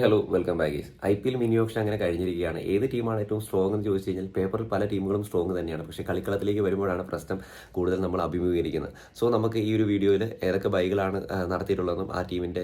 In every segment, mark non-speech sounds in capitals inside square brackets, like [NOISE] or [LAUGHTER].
Hello welcome back I P L mini auction അങ്ങനെ കഴിഞ്ഞിരിക്കുകയാണ്. ഏത് ടീമാണ് ഏറ്റവും സ്ട്രോങ് എന്ന് ചോദിച്ചു കഴിഞ്ഞാൽ പേപ്പറിൽ പല ടീമുകളും സ്ട്രോങ് തന്നെയാണ്. പക്ഷേ കളിക്കളത്തിലേക്ക് വരുമ്പോഴാണ് പ്രശ്നം കൂടുതൽ നമ്മൾ അഭിമുഖീകരിക്കുന്നത്. സോ നമുക്ക് ഈ ഒരു വീഡിയോയിൽ ഏതൊക്കെ ബൈകളാണ് നടത്തിയിട്ടുള്ളതെന്നും ആ ടീമിന്റെ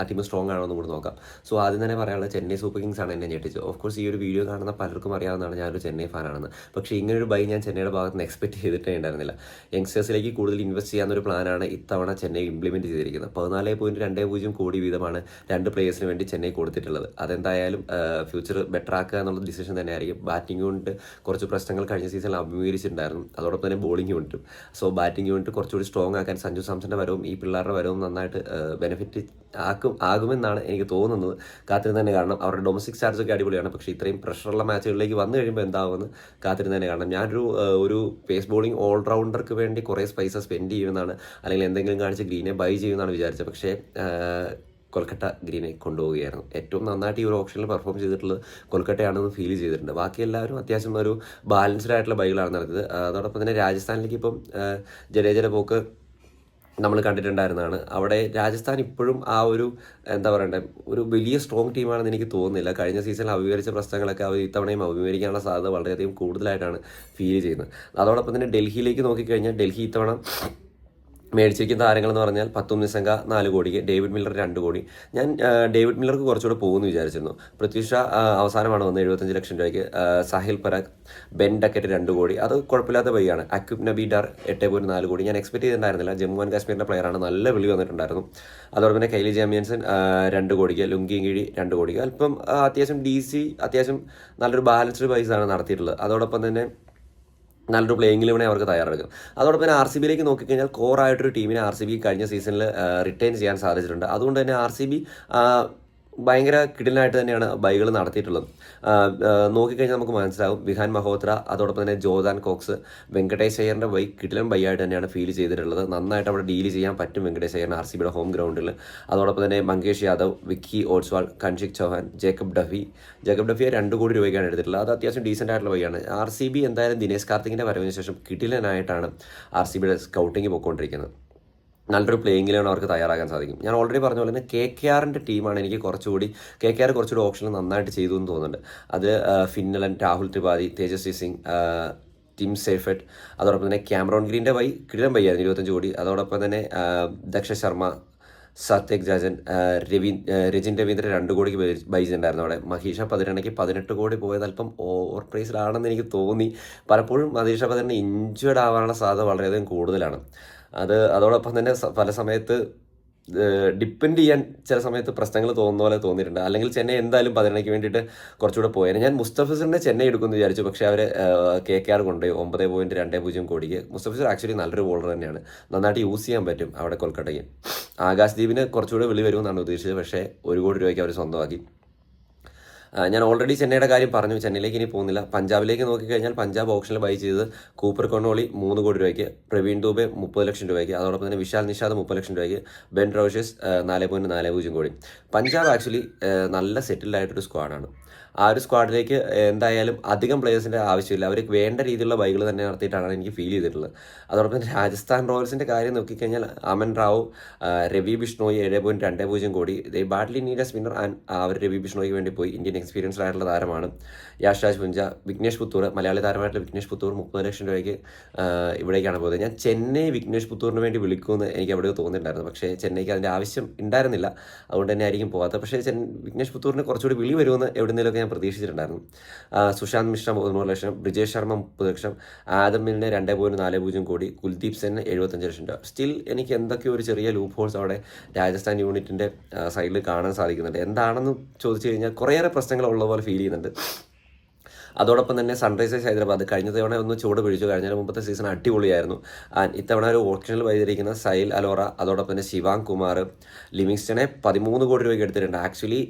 ആ ടീം സ്ട്രോങ് ആണോ എന്നും കൂടി നോക്കാം. സോ ആദ്യം തന്നെ പറയാനുള്ളത് ചെന്നൈ സൂപ്പർ കിങ്സ് ആണ് എന്നെ ഞെട്ടിച്ചത്. ഓഫ് കോഴ്സ് ഈ ഒരു വീഡിയോ കാണുന്ന പലർക്കും അറിയാവുന്നതാണ് ഞാനൊരു ചെന്നൈ ഫാനാണെന്ന് പക്ഷേ ഇങ്ങനൊരു ബൈ ഞാൻ ചെന്നൈയുടെ ഭാഗത്ത് നിന്ന് എക്സ്പെക്ട് ചെയ്തിട്ടേ ഉണ്ടായിരുന്നില്ല. യങ്സ്റ്റേഴ്സിലേക്ക് കൂടുതൽ ഇൻവെസ്റ്റ് ചെയ്യാവുന്ന ഒരു പ്ലാനാണ് ഇത്തവണ ചെന്നൈ ഇംപ്ലിമെന്റ് ചെയ്തിരിക്കുന്നത്. പതിനാല് പോയിന്റ് രണ്ട് പൂജ്യം കോടി വീതമാണ് രണ്ട് പ്ലേയേഴ്സിന് വേണ്ടി ചെന്നൈ കൊടുത്തിട്ടുള്ളത്. അതെന്തായാലും ഫ്യൂച്ചർ ബെറ്റർ ആക്കുക എന്നുള്ള ഡിസിഷൻ തന്നെ ആയിരിക്കും ബാറ്റിംഗ് യൂണിറ്റ് കുറച്ച് പ്രശ്നങ്ങൾ കഴിഞ്ഞ സീസണിൽ അഭിമുഖീകരിച്ചിട്ടുണ്ടായിരുന്നു. അതോടൊപ്പം തന്നെ ബോളിംഗ് യൂണിറ്റും സോ ബാറ്റിംഗ് യൂണിറ്റ് കുറച്ചുകൂടി സ്ട്രോങ് ആക്കാൻ സഞ്ജു സാംസന്റെ വരവും ഈ പിള്ളേരുടെ വരവും നന്നായിട്ട് ബെനിഫിറ്റ് ആക്കും ആകുമെന്നാണ് എനിക്ക് തോന്നുന്നത്. കാത്തിരുന്ന് തന്നെ കാണണം. അവരുടെ ഡൊമസ്റ്റിക് ഒക്കെ അടിപൊളിയാണ്. പക്ഷേ ഇത്രയും പ്രഷറുള്ള മാച്ചുകളിലേക്ക് വന്നു കഴിയുമ്പോൾ എന്താവുമെന്ന് കാത്തിരുന്ന് തന്നെ കാണണം. ഞാനൊരു ഒരു പേസ് ബോളിംഗ് ഓൾറൗണ്ടർക്ക് വേണ്ടി കുറേ പൈസ സ്പെൻഡ് ചെയ്യുമെന്നാണ് അല്ലെങ്കിൽ എന്തെങ്കിലും കാണിച്ച് ഗ്രീനെ ബൈ ചെയ്യുമെന്നാണ് വിചാരിച്ചത്. പക്ഷേ ആ, കൊൽക്കത്ത ഗ്രീനെ കൊണ്ടുപോവുകയായിരുന്നു. ഏറ്റവും നന്നായിട്ട് ഈ ഒരു ഓപ്ഷനിൽ പെർഫോം ചെയ്തിട്ടുള്ളത് കൊൽക്കട്ടയാണെന്ന് ഫീൽ ചെയ്തിട്ടുണ്ട്. ബാക്കി എല്ലാവരും അത്യാവശ്യം ഒരു ബാലൻസ്ഡ് ആയിട്ടുള്ള ബൈകളാണ് നടത്തിയത്. അതോടൊപ്പം തന്നെ രാജസ്ഥാനിലേക്ക് ഇപ്പം ജഡേജയുടെ പോക്ക് നമ്മൾ കണ്ടിട്ടുണ്ടായിരുന്നതാണ്. അവിടെ രാജസ്ഥാൻ ഇപ്പോഴും ആ ഒരു എന്താ പറയണ്ടേ ഒരു വലിയ സ്ട്രോങ് ടീമാണെന്ന് എനിക്ക് തോന്നുന്നില്ല. കഴിഞ്ഞ സീസണിൽ അഭിമുഖീകരിച്ച പ്രശ്നങ്ങളൊക്കെ അവർ ഇത്തവണയും അഭിമുഖീകരിക്കാനുള്ള സാധ്യത വളരെയധികം കൂടുതലായിട്ടാണ് ഫീൽ ചെയ്യുന്നത്. അതോടൊപ്പം തന്നെ ഡൽഹിയിലേക്ക് നോക്കിക്കഴിഞ്ഞാൽ ഡൽഹി ഇത്തവണ മേടിച്ചിരിക്കുന്ന താരങ്ങൾ എന്ന് പറഞ്ഞാൽ പത്തും നിസംഗ നാല് കോടിക്ക് ഡേവിഡ് മില്ലർ രണ്ട് കോടി. ഞാൻ ഡേവിഡ് മില്ലർക്ക് കുറച്ചുകൂടെ പോകുമെന്ന് വിചാരിച്ചിരുന്നു. പൃഥ്വിഷ അവസാനമാണ് വന്നത് എഴുപത്തഞ്ച് ലക്ഷം രൂപയ്ക്ക്. സഹിൽ പരാഗ് ബെൻ ഡക്കറ്റ് രണ്ട് കോടി. അത് കുഴപ്പമില്ലാത്ത വഴിയാണ്. അക്യുബ് നബി ഡാർ എട്ട് പോയിന്റ് നാല് കോടി. ഞാൻ എക്സ്പെക്ട് ചെയ്തിട്ടുണ്ടായിരുന്നില്ല. ജമ്മു ആൻഡ് കാശ്മീരിന്റെ പ്ലെയറാണ് നല്ല വിളി വന്നിട്ടുണ്ടായിരുന്നു. അതോടൊപ്പം തന്നെ കൈലി ജാമിയൻസൺ രണ്ട് കോടിക്ക്. ലുങ്കി കിഴി രണ്ട് കോടിക്ക്. അല്പം അത്യാവശ്യം ഡി സി അത്യാവശ്യം നല്ലൊരു ബാലൻസ്ഡ് പൈസയാണ് നടത്തിയിട്ടുള്ളത്. അതോടൊപ്പം തന്നെ നല്ലൊരു പ്ലേയിങ് ലെവനെ അവർക്ക് തയ്യാറെടുക്കും. അതോടൊപ്പം തന്നെ ആർ സി ബിയിലേക്ക് നോക്കിക്കഴിഞ്ഞാൽ കോറായിട്ടൊരു ടീമിനെ ആർ സി ബി കഴിഞ്ഞ സീസണിൽ റിട്ടേൺ ചെയ്യാൻ സാധിച്ചിട്ടുണ്ട്. അതുകൊണ്ട് തന്നെ ആർ സി ബി ഭയങ്കര കിടിലായിട്ട് തന്നെയാണ് ബൈകൾ നടത്തിയിട്ടുള്ളത്. നോക്കിക്കഴിഞ്ഞാൽ നമുക്ക് മനസ്സിലാവും. വിഹാൻ മഹോത്ര അതോടൊപ്പം തന്നെ ജോദാൻ കോക്സ് വെങ്കടേഷ് അയ്യറിന്റെ ബൈ കിടിലൻ ബൈ ആയിട്ട് തന്നെയാണ് ഫീൽ ചെയ്തിട്ടുള്ളത്. നന്നായിട്ട് അവിടെ ഡീൽ ചെയ്യാൻ പറ്റും വെങ്കടേഷ് അയ്യറിന് ആർ സി ബിയുടെ ഹോം ഗ്രൗണ്ടിൽ അതോടൊപ്പം തന്നെ Mangesh Yadav Vicky ഓട്സ്വാൾ Kanishk Chauhan Jacob Duffy. Jacob ഡഫിയെ രണ്ട് കോടി രൂപയ്ക്കാണ് എടുത്തിട്ടുള്ളത്. അത് അത്യാവശ്യം ഡീസന്റ് ആയിട്ടുള്ള ബൈയാണ് ആർ സി ബി എന്തായാലും ദിനേശ് കാർത്തികിന്റെ വരവിന് ശേഷം കിടിലനായിട്ടാണ് ആർ സി ബിയുടെ സ്കൗട്ടിങ് പോയിക്കൊണ്ടിരിക്കുന്നത്. നല്ലൊരു പ്ലേയിങ്ങിലാണ് അവർക്ക് തയ്യാറാക്കാൻ സാധിക്കും. ഞാൻ ഓൾറെഡി പറഞ്ഞ പോലെ തന്നെ കെ കെ ആറിന്റെ ടീമാണ് എനിക്ക് കുറച്ചുകൂടി കെ കെ ആർ കുറച്ചുകൂടി ഓപ്ഷനിൽ നന്നായിട്ട് ചെയ്തു എന്ന് തോന്നുന്നുണ്ട്. അത് Finn Allen Rahul Tripathi Tejasvi Singh Tim Seifert അതോടൊപ്പം തന്നെ ക്യാമറോൺ ഗ്രീന്റെ വൈ കിടം വയ്യായിരുന്നു ഇരുപത്തഞ്ച് കോടി. അതോടൊപ്പം തന്നെ ദക്ഷ ശർമ്മ സത്യക് ജാജൻ രവി രജിൻ രവീന്ദ്രൻ രണ്ട് കോടിക്ക് ബൈജുണ്ടായിരുന്നു അവിടെ. മഹീഷ പതിനെണ്ണയ്ക്ക് പതിനെട്ട് കോടി പോയത് അല്പം ഓവർ പ്രൈസിലാണെന്ന് എനിക്ക് തോന്നി. പലപ്പോഴും മഹീഷ പതിനെണ്ണ് ഇഞ്ചുവേഡ് ആവാനുള്ള സാധ്യത വളരെയധികം കൂടുതലാണ്. അത് അതോടൊപ്പം തന്നെ പല സമയത്ത് ഡിപ്പെൻഡ് ചെയ്യാൻ ചില സമയത്ത് പ്രശ്നങ്ങൾ തോന്നുന്ന പോലെ തോന്നിയിട്ടുണ്ട്. അല്ലെങ്കിൽ ചെന്നൈ എന്തായാലും പതിനെണ്ണയ്ക്ക് വേണ്ടിയിട്ട് കുറച്ചുകൂടെ പോയേനെ. ഞാൻ മുസ്തഫിസിനെ ചെന്നൈ എടുക്കുമെന്ന് വിചാരിച്ചു. പക്ഷേ അവർ കെ കെ ആർ കൊണ്ടുപോയി. ഒമ്പത് പോയിന്റ് രണ്ട് പൂജ്യം കോടിക്ക്. മുസ്തഫിസർ ആക്ച്വലി നല്ലൊരു ബോളർ തന്നെയാണ്. നന്നായിട്ട് യൂസ് ചെയ്യാൻ പറ്റും അവിടെ കൊൽക്കട്ടയ്ക്ക്. ആകാശ് ദീപിന് കുറച്ചുകൂടെ വിളി വരുമെന്നാണ് ഉദ്ദേശിച്ചത്. പക്ഷേ ഒരു കോടി രൂപയ്ക്ക് അവർ സ്വന്തമാക്കി. ഞാൻ ഓൾറെഡി ചെന്നൈയുടെ കാര്യം പറഞ്ഞു. ചെന്നൈയിലേക്ക് ഇനി പോകുന്നില്ല. പഞ്ചാബിലേക്ക് നോക്കിക്കഴിഞ്ഞാൽ പഞ്ചാബ് ഓപ്ഷനിൽ ബൈ ചെയ്തത് കൂപ്പർ കൊണോളി മൂന്ന് കോടി രൂപയ്ക്ക് പ്രവീൺ ദൂബെ മുപ്പത് ലക്ഷം രൂപയ്ക്ക് അതോടൊപ്പം തന്നെ വിശാൽ നിഷാദ് മുപ്പത് ലക്ഷം രൂപയ്ക്ക് ബെൻ റോഷസ് നാല് പോയിന്റ് നാല് പൂജ്യം കോടി. പഞ്ചാബ് ആക്ച്വലി നല്ല സെറ്റിൽഡ് ആയിട്ടൊരു സ്ക്വാഡാണ് ആ ഒരു സ്ക്വാഡിലേക്ക് എന്തായാലും അധികം പ്ലേയേഴ്സിന്റെ ആവശ്യമില്ല. അവർക്ക് വേണ്ട രീതിയിലുള്ള ബൈകൾ തന്നെ നടത്തിയിട്ടാണ് എനിക്ക് ഫീൽ ചെയ്തിട്ടുള്ളത്. അതോടൊപ്പം രാജസ്ഥാൻ റോയൽസിന്റെ കാര്യം നോക്കിക്കഴിഞ്ഞാൽ അമൻ റാവു രവി ബിഷ്ണോയി ഏഴ് പോയിന്റ് രണ്ട് പൂജ്യം കോടി. They badly need a spinner and അവർ രവി ബിഷ്ണോയ്ക്ക് വേണ്ടി പോയി. ഇന്ത്യൻ എക്സ്പീരിയൻസ്ഡ് ആയിട്ടുള്ള താരമാണ് യാഷ്രാജ് പുഞ്ച വിഘ്നേഷ് പുത്തൂർ. മലയാളി താരമായിട്ടുള്ള വിഘ്നേഷ് പുത്തൂർ മുപ്പത് ലക്ഷം രൂപയ്ക്ക് ഇവിടേക്കാണ് പോയത് ഞാൻ ചെന്നൈ വിഘ്നേഷ് പുത്തൂറിന് വേണ്ടി വിളിക്കുമെന്ന് എനിക്ക് എവിടെയോ തോന്നിയിട്ടുണ്ടായിരുന്നു പക്ഷേ ചെന്നൈക്ക് അതിന്റെ ആവശ്യം ഉണ്ടായിരുന്നില്ല. അതുകൊണ്ട് തന്നെ ആയിരിക്കും പോകാത്തത് പക്ഷേ വിഘ്നേഷ് പുത്തൂറിന് കുറച്ചുകൂടി വിളി വരുമെന്ന് എവിടെയെങ്കിലുമൊക്കെ ഞാൻ പ്രതീക്ഷിച്ചിട്ടുണ്ടായിരുന്നു. സുശാന്ത് മിശ്ര പതിമൂന്ന് ലക്ഷം ബ്രിജേഷ് ശർമ്മ മുപ്പത് ലക്ഷം ആദം മിലിന് രണ്ട് പോയിന്റ് നാല് പൂജ്യം കോടി കുൽദീപ് സെന് എഴുപത്തഞ്ച് ലക്ഷം രൂപ. സ്റ്റിൽ എനിക്ക് എന്തൊക്കെയോ ഒരു ചെറിയ ലൂപ്പ് ഹോൾസ് അവിടെ രാജസ്ഥാൻ യൂണിറ്റിന്റെ സൈഡിൽ കാണാൻ സാധിക്കുന്നുണ്ട്. എന്താണെന്ന് ചോദിച്ചു കഴിഞ്ഞാൽ കുറേയേറെ പ്രശ്നങ്ങൾ ഉള്ള പോലെ ഫീൽ ചെയ്യുന്നുണ്ട്. അതോടൊപ്പം തന്നെ സൺറൈസേഴ്സ് ഹൈദരാബാദ് കഴിഞ്ഞ തവണ ഒന്ന് ചൂട് പിടിച്ചു. കഴിഞ്ഞ മുമ്പത്തെ സീസൺ അടിപൊളിയായിരുന്നു. ആൻഡ് ഇത്തവണ ഒരു ഓപ്ഷനിൽ വൈതിരിക്കുന്ന സൈൽ അലോറ അതോടൊപ്പം തന്നെ ശിവാങ് കുമാർ ലിവിങ്സ്റ്റനെ പതിമൂന്ന് കോടി രൂപയ്ക്ക് എടുത്തിട്ടുണ്ട്. ആക്ച്വലി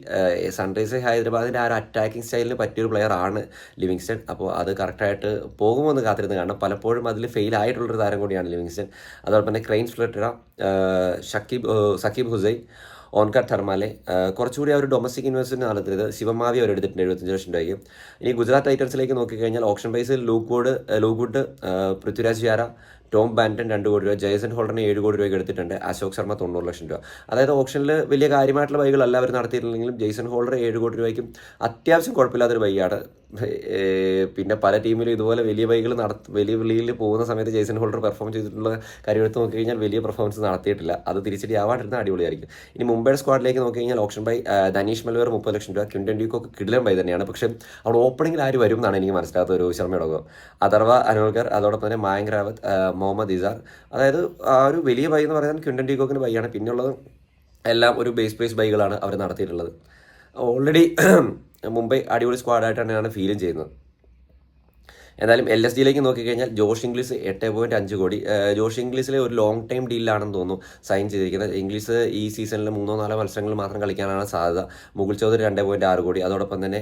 സൺറൈസേഴ്സ് ഹൈദരാബാദിന്റെ ആ ഒരു അറ്റാക്കിംഗ് സ്റ്റൈലിന് പറ്റിയൊരു പ്ലെയർ ആണ് ലിവിങ്സ്റ്റൺ. അപ്പോൾ അത് കറക്റ്റായിട്ട് പോകുമെന്ന് കാത്തിരുന്ന് കാരണം പലപ്പോഴും അതിൽ ഫെയിൽ ആയിട്ടുള്ളൊരു താരം കൂടിയാണ് ലിവിങ്സ്റ്റൺ. അതോടൊപ്പം തന്നെ ക്രെയിൻസ് ഫ്ലറ്ററ ഷക്കീബ് സക്കീബ് ഹുസൈൻ. ഓൺകാർ ധർമാലെ. കുറച്ചുകൂടി അവർ ഡൊമസ്റ്റിക് ഇൻവെസ്റ്റ്മെന്റ് നടത്തിയത് ശിവമാവി അവർ എടുത്തിട്ടുണ്ട് എഴുപത്തഞ്ച് ലക്ഷം രൂപയ്ക്ക്. ഇനി ഗുജറാത്ത് ടൈറ്റൻസിലേക്ക് നോക്കിക്കഴിഞ്ഞാൽ ഓപ്ഷൻ പ്രൈസിൽ ലൂക്ക്വുഡ് ലൂക്ക്വുഡ് പൃഥ്വിരാജ് വ്യാര ടോം ബാന്റൺ രണ്ട് കോടി രൂപ ജയസൻ ഹോൾഡറിന് ഏഴ് കോടി രൂപയ്ക്ക് എടുത്തിട്ടുണ്ട്. അശോക് ശർമ്മ തൊണ്ണൂറ് ലക്ഷം രൂപ. അതായത് ഓപ്ഷനിൽ വലിയ കാര്യമായിട്ടുള്ള ബൈകളല്ല അവർ നടത്തിയിട്ടില്ലെങ്കിലും ജെയ്സൺ ഹോൾഡർ ഏഴ് കോടി രൂപയ്ക്കും അത്യാവശ്യം കുഴപ്പമില്ലാത്തൊരു ബൈയാണ് പിന്നെ പല ടീമിലും ഇതുപോലെ വലിയ ബൈകൾ നട വലിയ വിളിയിൽ പോകുന്ന സമയത്ത് ജെയ്സൺ ഹോൾഡർ പെർഫോം ചെയ്തിട്ടുള്ള കാര്യം എടുത്ത് നോക്കി കഴിഞ്ഞാൽ വലിയ പെർഫോമൻസ് നടത്തിയിട്ടില്ല. അത് തിരിച്ചടി ആവാണ്ടിരുന്ന അടിപൊളിയായിരിക്കും. ഇനി മുംബൈ സ്ക്വാഡിലേക്ക് നോക്കി കഴിഞ്ഞാൽ ഓപ്ഷൻ ബൈ ധനീഷ് മൽവേർ മുപ്പത് ലക്ഷം രൂപ ക്വിന്റൻ ഡ്യൂക്കൊക്കെ കിടിലൻ ബൈ തന്നെയാണ്. പക്ഷേ അവിടെ ഓപ്പണിംഗിൽ ആര് വരും എന്നാണ് എനിക്ക് മനസ്സിലാകാത്ത രോഹിത് ശർമ്മയുടെ അതർവ അഥർവ അനോൽക്കർ അതോടൊപ്പം തന്നെ മായങ്ക് റാവത്ത് മുഹമ്മദ് ഇസാർ അതായത് ആ ഒരു വലിയ ബൈ എന്ന് പറയാൻ ക്വിൻഡൻ ഡ്യൂക്കോക്കിന് ബൈയാണ്. പിന്നെയുള്ളത് എല്ലാം ഒരു ബേസ് ബേസ് ബൈകളാണ് അവർ നടത്തിയിട്ടുള്ളത്. ഓൾറെഡി [CLEARS THROAT] മുംബൈ അടിപൊളി സ്ക്വാഡായിട്ട് ഞാൻ ഫീലും ചെയ്യുന്നത്. എന്തായാലും എൽ എസ് ഡിയിലേക്ക് നോക്കിക്കഴിഞ്ഞാൽ ജോഷ് ഇംഗ്ലീഷ് എട്ട് പോയിന്റ് അഞ്ച് കോടി. ജോഷ് ഇംഗ്ലീഷിലെ ഒരു ലോങ് ടൈം ഡീലാണെന്ന് തോന്നുന്നു സൈൻ ചെയ്തിരിക്കുന്നത്. ഇംഗ്ലീഷ് ഈ സീസണിൽ മൂന്നോ നാലോ മത്സരങ്ങൾ മാത്രം കളിക്കാനാണ് സാധ്യത. മുകുൾ ചൗധരി രണ്ട് പോയിന്റ് ആറ് കോടി. അതോടൊപ്പം തന്നെ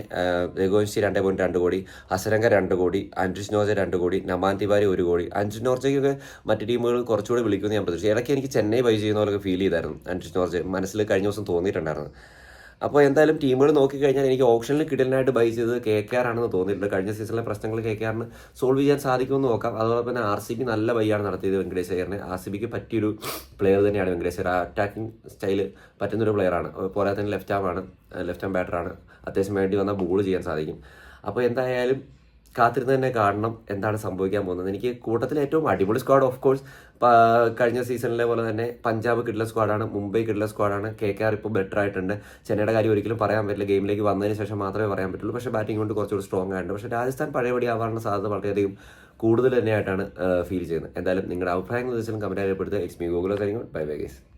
രഘുവംശി രണ്ട് പോയിന്റ് രണ്ട് കോടി. ഹസരംഗ രണ്ട് കോടി. അൻജുഷ് നോർജ രണ്ട് കോടി. നമാൻ തിവാരി ഒരു കോടി. അൻജുഷ് നോർജയ്ക്കൊക്കെ മറ്റ് ടീമുകൾ കുറച്ചുകൂടി വിളിക്കുമെന്ന് ഞാൻ പ്രതീക്ഷിച്ചു. ഇടയ്ക്ക് എനിക്ക് ചെന്നൈ ബൈ ചെയ്യുന്ന പോലൊക്കെ ഫീൽ ചെയ്തായിരുന്നു അൻജുഷ് നോർജ്. മനസ്സിൽ കഴിഞ്ഞ ദിവസം തോന്നിയിട്ടുണ്ടായിരുന്നു. അപ്പോൾ എന്തായാലും ടീമുകൾ നോക്കിക്കഴിഞ്ഞാൽ എനിക്ക് ഓപ്ഷനിൽ കിടലിനായിട്ട് ബൈ ചെയ്തത് കെ കെ ആർ ആണെന്ന് തോന്നിയിട്ടുണ്ട്. കഴിഞ്ഞ സീസണിലെ പ്രശ്നങ്ങൾ കെ കെ ആറിന് സോൾവ് ചെയ്യാൻ സാധിക്കുമെന്ന് നോക്കാം. അതോടൊപ്പം തന്നെ ആർ സി ബി നല്ല ബൈയാണ് നടത്തിയത് വെങ്കടേശ് അയ്യറിന്. ആർ സി ബിക്ക് പറ്റിയൊരു പ്ലെയർ തന്നെയാണ് വെങ്കടേഷ് അയ്യർ. അറ്റാക്കിംഗ് സ്റ്റൈൽ പറ്റുന്നൊരു പ്ലെയറാണ് പോരാതെ തന്നെ ലെഫ്റ്റ് ആണ് ലെഫ്റ്റ് ആം ബാറ്ററാണ് അത്യാവശ്യം വേണ്ടി വന്നാൽ ബോൾ ചെയ്യാൻ സാധിക്കും. അപ്പോൾ എന്തായാലും കാത്തിരുന്ന് തന്നെ കാണണം എന്താണ് സംഭവിക്കാൻ പോകുന്നത്? എനിക്ക് കൂട്ടത്തിൽ ഏറ്റവും അടിപൊളി സ്ക്വാഡ് ഓഫ് കോഴ്സ് കഴിഞ്ഞ സീസണിലെ പോലെ തന്നെ പഞ്ചാബ് കിഡ്ല സ്ക്വാഡാണ് മുംബൈ കിഡ്ല സ്ക്വാഡാണ് കെ കെ ആർ ഇപ്പോൾ ബെറ്റർ ആയിട്ടുണ്ട്. ചെന്നൈയുടെ കാര്യം ഒരിക്കലും പറയാൻ പറ്റില്ല. ഗെയിമിലേക്ക് വന്നതിന് ശേഷം മാത്രമേ പറയാൻ പറ്റുള്ളൂ. പക്ഷേ ബാറ്റിംഗ് കൊണ്ട് കുറച്ചുകൂടി സ്ട്രോങ് ആയിട്ടുണ്ട്. പക്ഷേ രാജസ്ഥാൻ പഴയപടി ആവാനുള്ള സാധ്യത വളരെയധികം കൂടുതൽ തന്നെയായിട്ടാണ് ഫീൽ ചെയ്യുന്നത്. എന്തായാലും നിങ്ങളുടെ അഭിപ്രായങ്ങൾ ദിവസം കമന്റ് അറിയപ്പെടുത്തുക എക്സ്മി ഗൂഗിളോ കാര്യങ്ങൾ ബൈ ബൈ ഗേസ്